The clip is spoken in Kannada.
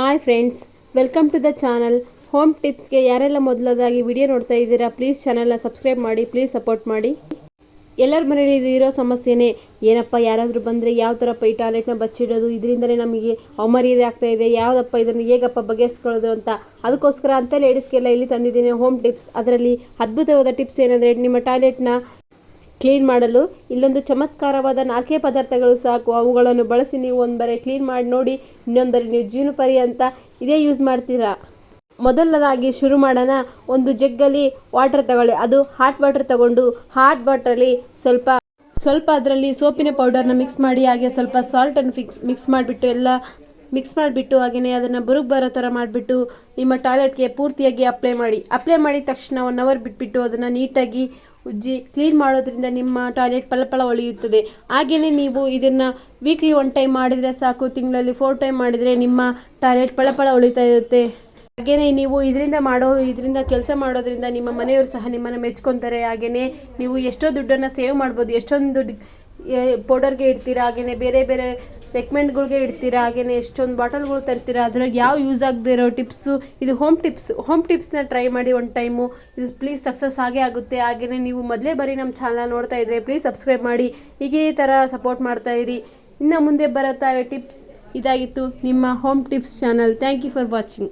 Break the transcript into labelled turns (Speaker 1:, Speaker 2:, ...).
Speaker 1: Hi friends welcome to the channel home ಟಿಪ್ಸ್ಗೆ ಯಾರೆಲ್ಲ ಮೊದಲದಾಗಿ ವಿಡಿಯೋ ನೋಡ್ತಾ ಇದ್ದೀರಾ ಪ್ಲೀಸ್ ಚಾನಲ್ನ ಸಬ್ಸ್ಕ್ರೈಬ್ ಮಾಡಿ ಪ್ಲೀಸ್ ಸಪೋರ್ಟ್ ಮಾಡಿ. ಎಲ್ಲರ ಮನೇಲಿ ಇದು ಇರೋ ಸಮಸ್ಯೆನೇ, ಏನಪ್ಪ ಯಾರಾದರೂ ಬಂದರೆ ಯಾವ ಥರಪ್ಪ ಈ ಟಾಯ್ಲೆಟ್ನ ಬಚ್ಚಿಡೋದು, ಇದರಿಂದಲೇ ನಮಗೆ ಅವಮರ್ಯಾದೆ ಆಗ್ತಾ ಇದೆ, ಯಾವುದಪ್ಪ ಇದನ್ನು ಹೇಗಪ್ಪ ಬಗೆಹರಿಸ್ಕೊಳ್ಳೋದು ಅಂತ. ಅದಕ್ಕೋಸ್ಕರ ಅಂತ ಲೇಡೀಸ್ಗೆಲ್ಲ ಇಲ್ಲಿ ತಂದಿದ್ದೀನಿ ಹೋಮ್ ಟಿಪ್ಸ್ ಅದರಲ್ಲಿ ಅದ್ಭುತವಾದ ಟಿಪ್ಸ್ ಏನಂದರೆ, ನಿಮ್ಮ ಟಾಯ್ಲೆಟ್ನ ಕ್ಲೀನ್ ಮಾಡಲು. ಇಲ್ಲೊಂದು ಚಮತ್ಕಾರವಾದ ನಾಲ್ಕೇ ಪದಾರ್ಥಗಳು ಸಾಕು. ಅವುಗಳನ್ನು ಬಳಸಿ ನೀವು ಒಂದು ಬರೆ ಕ್ಲೀನ್ ಮಾಡಿ ನೋಡಿ ಇನ್ನೊಂದರಿ ನೀವು ಜೀನುಪರಿ ಅಂತ ಇದೇ ಯೂಸ್ ಮಾಡ್ತೀರಾ? ಮೊದಲನೇದಾಗಿ ಶುರು ಮಾಡೋಣ. ಒಂದು ಜಗ್ಗಲ್ಲಿ ವಾಟರ್ ತಗೊಳ್ಳಿ. ಅದು ಹಾಟ್ ವಾಟರ್ ತಗೊಂಡು ಹಾಟ್ ವಾಟರಲ್ಲಿ ಸ್ವಲ್ಪ ಸ್ವಲ್ಪ ಅದರಲ್ಲಿ ಸೋಪಿನ ಪೌಡರ್ನ ಮಿಕ್ಸ್ ಮಾಡಿ, ಹಾಗೆ ಸ್ವಲ್ಪ ಸಾಲ್ಟನ್ನು ಫಿಕ್ಸ್ ಮಿಕ್ಸ್ ಮಾಡಿಬಿಟ್ಟು ಎಲ್ಲ ಮಿಕ್ಸ್ ಮಾಡಿಬಿಟ್ಟು ಹಾಗೆಯೇ ಅದನ್ನು ಬುರುಗ್ ಬರೋ ಥರ ಮಾಡಿಬಿಟ್ಟು, ನಿಮ್ಮ ಟಾಯ್ಲೆಟ್ಗೆ ಪೂರ್ತಿಯಾಗಿ ಅಪ್ಲೈ ಮಾಡಿ. ಅಪ್ಲೈ ಮಾಡಿದ ತಕ್ಷಣ ಒನ್ ಅವರ್ ಬಿಟ್ಬಿಟ್ಟು ಅದನ್ನು ನೀಟಾಗಿ ಉಜ್ಜಿ ಕ್ಲೀನ್ ಮಾಡೋದ್ರಿಂದ ನಿಮ್ಮ ಟಾಯ್ಲೆಟ್ ಫಲಫಲ ಹೊಳೆಯುತ್ತದೆ ಹಾಗೆಯೇ ನೀವು ಇದನ್ನು ವೀಕ್ಲಿ ಒನ್ ಟೈಮ್ ಮಾಡಿದರೆ ಸಾಕು, ತಿಂಗಳಲ್ಲಿ ಫೋರ್ ಟೈಮ್ ಮಾಡಿದರೆ ನಿಮ್ಮ ಟಾಯ್ಲೆಟ್ ಫಳಫಳ ಹೊಳಿತಾ ಇರುತ್ತೆ. ಹಾಗೆಯೇ ನೀವು ಇದರಿಂದ ಮಾಡೋ, ಇದರಿಂದ ಕೆಲಸ ಮಾಡೋದ್ರಿಂದ ನಿಮ್ಮ ಮನೆಯವರು ಸಹ ನಿಮ್ಮನ್ನು ಮೆಚ್ಕೊತಾರೆ. ಹಾಗೆಯೇ ನೀವು ಎಷ್ಟೋ ದುಡ್ಡನ್ನು ಸೇವ್ ಮಾಡ್ಬೋದು, ಎಷ್ಟೊಂದು ಪೌಡರ್ಗೆ ಇಡ್ತೀರಾ ಹಾಗೆಯೇ ಬೇರೆ ಬೇರೆ ರೆಕಮೆಂಡ್ಗಳಿಗೆ ಇಡ್ತೀರಾ ಹಾಗೆಯೇ ಎಷ್ಟೊಂದು ಬಾಟಲ್ಗಳು ತರ್ತೀರಾ, ಅದ್ರಾಗ ಯಾವ ಯೂಸ್ ಆಗದೆ ಇರೋ ಟಿಪ್ಸು ಇದು ಹೋಮ್ ಟಿಪ್ಸ್ ಹೋಮ್ ಟಿಪ್ಸ್ನ ಟ್ರೈ ಮಾಡಿ ಒಂದು ಟೈಮು ಇದು ಪ್ಲೀಸ್ ಸಕ್ಸಸ್ ಆಗೇ ಆಗುತ್ತೆ. ಹಾಗೆಯೇ ನೀವು ಮೊದಲೇ ಬರೀ ನಮ್ಮ ಚಾನಲ್ ನೋಡ್ತಾ ಇದ್ದರೆ ಪ್ಲೀಸ್ ಸಬ್ಸ್ಕ್ರೈಬ್ ಮಾಡಿ, ಹೀಗೆ ಥರ ಸಪೋರ್ಟ್ ಮಾಡ್ತಾ ಇರಿ. ಇನ್ನು ಮುಂದೆ ಬರುತ್ತಾ ಟಿಪ್ಸ್ ಇದಾಗಿತ್ತು ನಿಮ್ಮ home tips channel thank you for watching